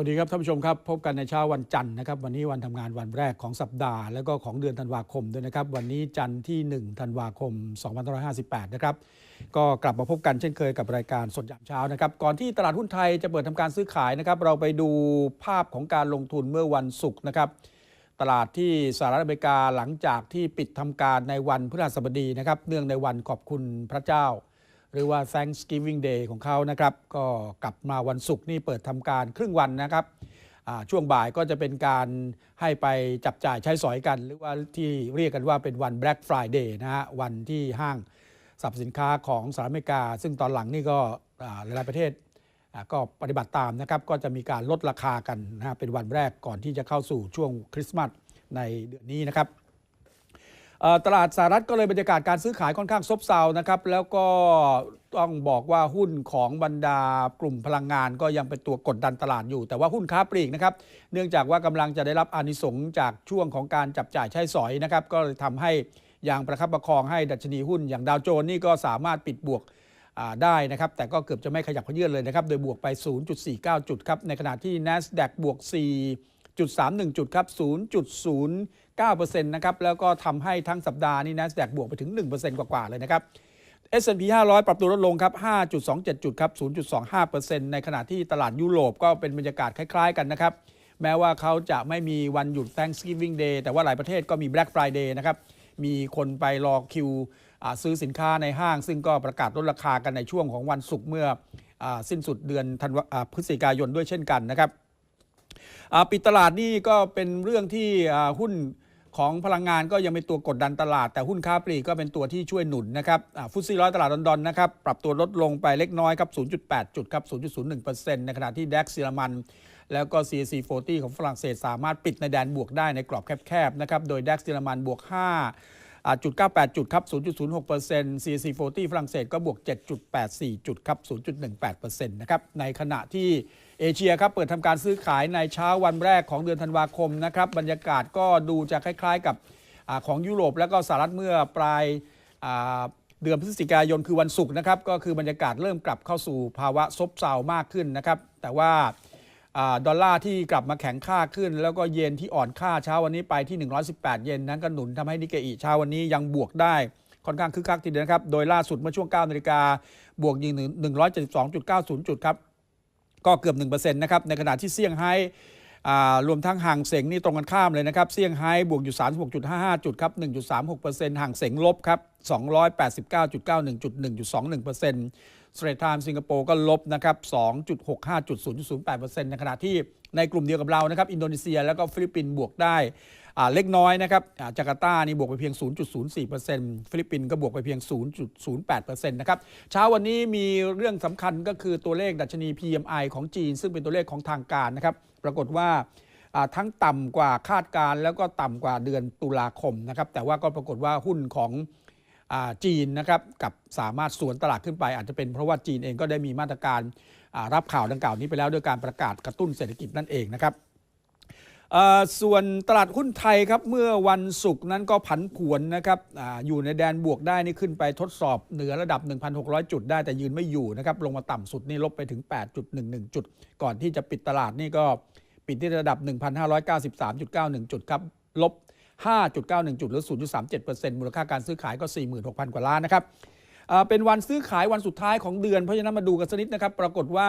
วัสดีครับท่านผู้ชมครับ พบกันในเช้าวันจันทร์นะครับ วันนี้วันทำงานวันแรกของสัปดาห์ แล้วก็ของเดือนธันวาคมด้วยนะครับ วันนี้จันทร์ที่ 1 ธันวาคม 2558 นะครับ ก็กลับมาพบกันเช่นเคยกับรายการสดยามเช้านะครับ ก่อนที่ตลาดหุ้นไทยจะเปิดทำการซื้อขายนะครับ เราไปดูภาพของการลงทุนเมื่อวันศุกร์นะครับ ตลาดที่สหรัฐอเมริกาหลังจากที่ปิดทำการในวันพฤหัสบดีนะครับ เนื่องในวันขอบคุณพระเจ้า หรือว่า Thanksgiving Day ของเขานะครับ ก็กลับมาวันศุกร์นี่เปิดทำการครึ่งวันนะครับช่วงบ่ายก็จะเป็นการให้ไปจับจ่ายใช้สอยกัน หรือว่าที่เรียกกันว่าเป็นวัน Black Friday นะฮะวันที่ห้างสรรพสินค้าของสหรัฐอเมริกา ซึ่งตอนหลังนี่ก็หลายๆประเทศก็ปฏิบัติตามนะครับ ก็จะมีการลดราคากันนะฮะเป็นวันแรกก่อนที่จะเข้าสู่ช่วงคริสต์มาสในเดือนนี้นะครับ ตลาดสหรัฐก็เลยบรรยากาศการซื้อขายค่อนข้างซบเซานะครับ แล้วก็ต้องบอกว่าหุ้นของบรรดากลุ่มพลังงานก็ยังเป็นตัวกดดันตลาดอยู่ แต่ว่าหุ้นค้าปลีกนะครับ เนื่องจากว่ากำลังจะได้รับอานิสงส์จากช่วงของการจับจ่ายใช้สอยนะครับ ก็เลยทำให้ยังประคับประคองให้ดัชนีหุ้นอย่างดาวโจนส์นี่ก็สามารถปิดบวกได้นะครับ แต่ก็เกือบจะไม่ขยับขยื่นเลยนะครับ โดยบวกไป 0.49 จุดครับ ในขณะที่ NASDAQ บวก 4 4.31 จุดครับ 0.09%นะครับ แล้วก็ทำให้ทั้งสัปดาห์นี้ NASDAQ บวกไปถึง 1%กว่าๆเลยนะครับ S&P 500 ปรับตัวลดลงครับ 5.27 จุดครับ 0.25%ในขณะที่ตลาดยุโรปก็เป็นบรรยากาศคล้าย ๆ กันนะครับ แม้ว่าเขาจะไม่มีวันหยุด Thanksgiving Day แต่ว่าหลายประเทศก็มี Black Friday นะครับ มีคนไปรอคิวซื้อสินค้าในห้าง ซึ่งก็ประกาศลดราคากันในช่วงของวันศุกร์เมื่ออสิ้นสุดเดือนธันวาพฤศจิกายนด้วยเช่นกันนะครับ ปิดตลาดนี่ก็เป็นเรื่องที่หุ้นของพลังงานก็ยังเป็นตัวกดดันตลาด แต่หุ้นค้าปลีกก็เป็นตัวที่ช่วยหนุนนะครับฟุตซี่ร้อยตลาดลอนดอนนะครับปรับตัวลดลงไปเล็กน้อยครับ 0.8 จุดครับ 0.01%ในขณะที่ดัคเยอรมันแล้วก็ CAC 40 ของฝรั่งเศสสามารถปิดในแดนบวกได้ในกรอบแคบๆนะครับ โดยดัคเยอรมันบวก 5จุด98 จุดครับ 0.06% CAC 40 ฝรั่งเศสก็บวก 7.84 จุดครับ 0.18%นะครับ ในขณะที่ เอเชียครับเปิดทำการซื้อขายในเช้าวันแรกของเดือนธันวาคมนะครับบรรยากาศก็ดูจะคล้าย ๆ กับอของยุโรปแล้วก็สหรัฐเมื่อปลายเดือนพฤศจิกายนคือวันศุกร์นะครับก็คือบรรยากาศเริ่มกลับเข้าสู่ภาวะซบเซามากขึ้นนะครับแต่ว่าดอลลาร์ที่กลับมาแข็งค่าขึ้น แล้วก็เยนที่อ่อนค่าเช้าวันนี้ไปที่ 118 เยนนั้นก็หนุนทำให้นิกเกอิเช้าวันนี้ยังบวกได้ค่อนข้างคึกคักทีเดียวนะครับ โดยล่าสุดเมื่อช่วง 9 นาฬิกาบวกยิง172.90 จุดครับ ก็เกือบ1%นะครับในขณะที่เซี่ยงไฮ้รวมทั้งห่างเสงนี่ตรงกันข้ามเลยนะครับเซี่ยงไฮ้บวกอยู่ 36.55 จุดครับ 1.36%ห่างเสงลบครับ 289.91จุด1.21% s t r a i t Time สิงคโปร์ก็ลบนะครับ 2.65จุด0.08%ในขณะที่ในกลุ่มเดียวกับเรานะครับ อินโดนีเซียแล้วก็ฟิลิปปินส์บวกได้ เล็กน้อยนะครับจาการ์ตานี่บวกไปเพียง 0.04%ฟิลิปปินส์ก็บวกไปเพียง 0.08%นะครับเช้าวันนี้มีเรื่องสำคัญก็คือตัวเลขดัชนี PMI ของจีน ซึ่งเป็นตัวเลขของทางการนะครับปรากฏว่าทั้งต่ำกว่าคาดการณ์แล้วก็ต่ำกว่าเดือนตุลาคมนะครับแต่ว่าก็ปรากฏว่าหุ้นของอจีนนะครับกับสามารถสวนตลาดขึ้นไป อาจจะเป็นเพราะว่าจีนเองก็ได้มีมาตรการรับข่าวดังกล่าวนี้ไปแล้วด้วยการประกาศกระตุ้นเศรษฐกิจนั่นเองนะครับ ส่วนตลาดหุ้นไทยครับเมื่อวันศุกร์นั้นก็ผันผวนนะครับออยู่ในแดนบวกได้นี่ขึ้นไปทดสอบเหนือระดับ 1,600 จุดได้แต่ยืนไม่อยู่นะครับลงมาต่ำสุดนี่ลบไปถึง 8.11 จุด ก่อนที่จะปิดตลาดนี่ก็ปิดที่ระดับ 1,593.91 จุดครับลบ 5.91 จุดหรือ 0.37%มูลค่าการซื้อขายก็ 46,000 กว่าล้านนะครับเป็นวันซื้อขายวันสุดท้ายของเดือนเพราะฉะนั้นมาดูกันสักนิดนะครับปรากฏว่า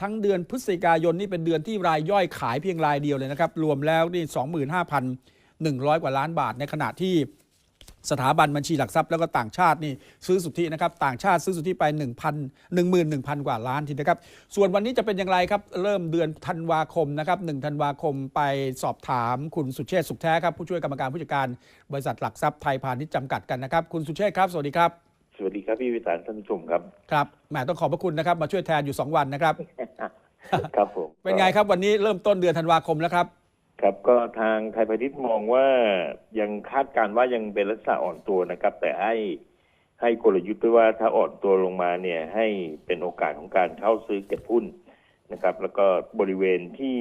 ทั้งเดือนพฤศจิกายนนี่เป็นเดือนที่รายย่อยขายเพียงรายเดียวเลยนะครับ รวมแล้วนี่25,100 กว่าล้านบาท ในขณะที่สถาบันบัญชีหลักทรัพย์แล้วก็ต่างชาตินี่ซื้อสุทธินะครับต่างชาติซื้อสุทธิไป 1,000 11,000 กว่าล้านทีนะครับ ส่วนวันนี้จะเป็นอย่างไรครับ เริ่มเดือนธันวาคมนะครับ1ธันวาคมไปสอบถามคุณสุเชษสุขแท้ครับผู้ช่วยกรรมการผู้จัดการบริษัทหลักทรัพย์ไทยพาณิชย์จำกัดกันนะครับ คุณสุเชษครับ สวัสดีครับ สวัสดีครับพี่วิสารท่านผู้ชมครับ ครับแหมต้องขอบพระคุณนะครับ มาช่วยแทนอยู่ 2 วันนะครับ ครับผม เป็นไงครับวันนี้เริ่มต้นเดือนธันวาคมแล้วครับ ครับก็ทางไทยพาณิชย์มองว่ายังคาดการณ์ว่ายังเป็นลักษณะอ่อนตัวนะครับ แต่ให้ให้กลยุทธ์ด้วยว่าถ้าอ่อนตัวลงมาเนี่ยให้เป็นโอกาสของการเข้าซื้อเก็บหุ้นนะครับ แล้วก็บริเวณที่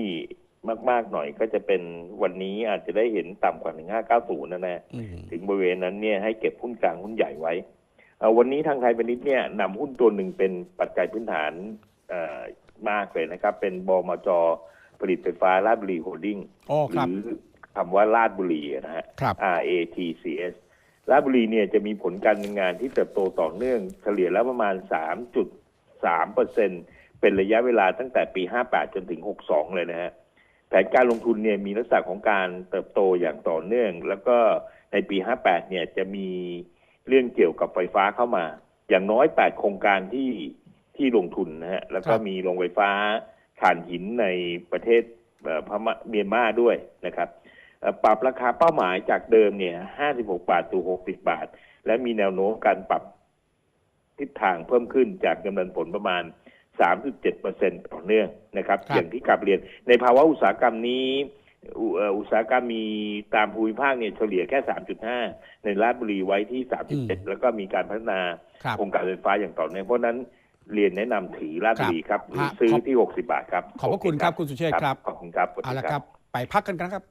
มาก ๆ หน่อยก็จะเป็นวันนี้อาจจะได้เห็นต่ำกว่า 1590นะนะอืมถึงบริเวณนั้นเนี่ยให้เก็บหุ้นกลางหุ้นใหญ่ไว้เอ่อ วันนี้ทางไทยพาณิชย์เนี่ยนำหุ้นตัวหนึ่งเป็นปัจจัยพื้นฐานเอ่อมากเลยนะครับ เป็นบมจผลิตไฟฟ้าราชบุรีโฮลดิ้งอ๋อหครับรือคำว่าราชบุรีนะฮะครับ RATCS ราชบุรีเนี่ยจะมีผลการดำเนินงานที่เติบโตต่อเนื่อง เฉลี่ยแล้วประมาณ 3.3เปอร์เซ็นเป็นระยะเวลาตั้งแต่ปี 58 จนถึง 62 เลยนะฮะแผนการลงทุนเนี่ยมีลักษณะของการเติบโตอย่างต่อเนื่อง แล้วก็ในปี 58 เนี่ยจะมี เรื่องเกี่ยวกับไฟฟ้าเข้ามา อย่างน้อย8โครงการที่ที่ลงทุนนะฮะแล้วก็ครับมีโรงไฟฟ้าถ่านหินในประเทศเอ่อพม่าเมียนมาด้วยนะครับเอ่อปรับราคาเป้าหมายจากเดิมเนี่ย56บาทสู่60บาท และมีแนวโน้มการปรับทิศทางเพิ่มขึ้นจากดำเนินผลประมาณ 3.7%ต่อเนื่องนะครับครับ อย่างที่กลับเรียนในภาวะอุตสาหกรรมนี้ อุเอ่ออุตสาหกรรมมีตามภูมิภาคเนี่ยเฉลี่ยแค่ 3.5 ในราชบุรีไว้ที่ 3.7 แล้วก็มีการพัฒนาครับโครงการไฟฟ้าอย่างต่อเนื่องเพราะฉะนั้นเรียนแนะนำถือราชบุรีครับหรือฮะซื้อขอบที่ 60 บาทครับ ขอบพระคุณครับคุณสุเชษฐ์ครับ ขอบคุณครับสวัสเอาดีละครับ ไปพักกันกันครับ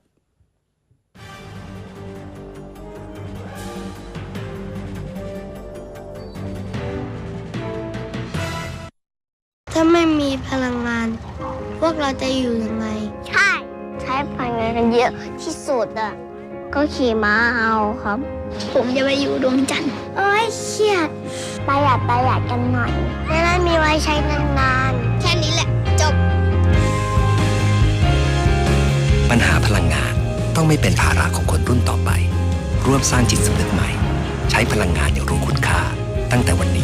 ถ้าไม่มีพลังงาน พวกเราจะอยู่ยังไงใช่ ใช้พลังงานกันเยอะที่สุดอะ ก็ขี่ม้าเอาครับ ผมจะไปอยู่ดวงจันทร์เอ้ยเครียดประหยัดประหยัดกันหน่อยจะได้มีไว้ใช้นานแค่นี้แหละจบ ปัญหาพลังงานต้องไม่เป็นภาระของคนรุ่นต่อไป ร่วมสร้างจิตสำนึกใหม่ ใช้พลังงานอย่างรู้คุณค่า ตั้งแต่วันนี้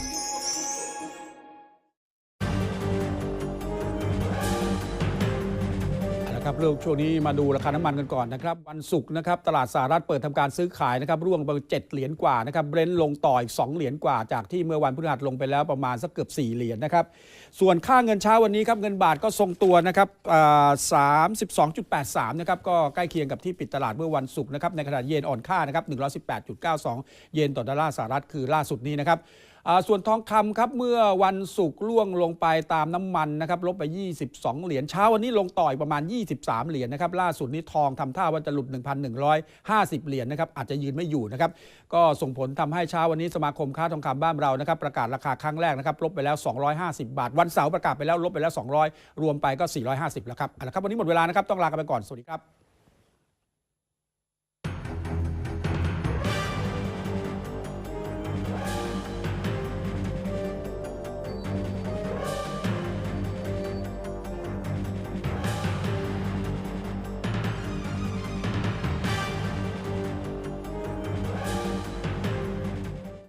เรื่องช่วงนี้มาดูราคาน้ำมันกันก่อนนะครับ วันศุกร์นะครับ ตลาดสหรัฐเปิดทำการซื้อขายนะครับ ร่วงไปเจ็ดเหรียญกว่านะครับเบรนท์ลงต่ออีก 2 เหรียญกว่า จากที่เมื่อวันพฤหัสลงไปแล้วประมาณสักเกือบ 4 เหรียญนะครับ ส่วนค่าเงินเช้าวันนี้ครับ เงินบาทก็ทรงตัวนะครับสามสิบสองจุดแปดสามนะครับ ก็ใกล้เคียงกับที่ปิดตลาดเมื่อวันศุกร์นะครับ ในขณะเยนอ่อนค่านะครับหนึ่งร้อยสิบแปดจุดเก้าสองเยนต่อดอลลาร์สหรัฐคือล่าสุดนี้นะครับ ส่วนทองคำครับเมื่อวันศุกร์ล่วงลงไปตามน้ำมันนะครับลบไป 22 เหรียญเช้าวันนี้ลงต่อยประมาณ 23 เหรียญนะครับล่าสุดนี้ทองทำท่าว่าจะหลุด 1,150 เหรียญนะครับอาจจะยืนไม่อยู่นะครับก็ส่งผลทำให้เช้าวันนี้สมาคมค้าทองคำบ้านเรานะครับประกาศราคาครั้งแรกนะครับลบไปแล้ว 250 บาท วันเสาร์ประกาศไปแล้วลบไปแล้ว 200 รวมไปก็ 450 แล้วครับเอาละครับวันนี้หมดเวลานะครับต้องลากันไปก่อนสวัสดีครับ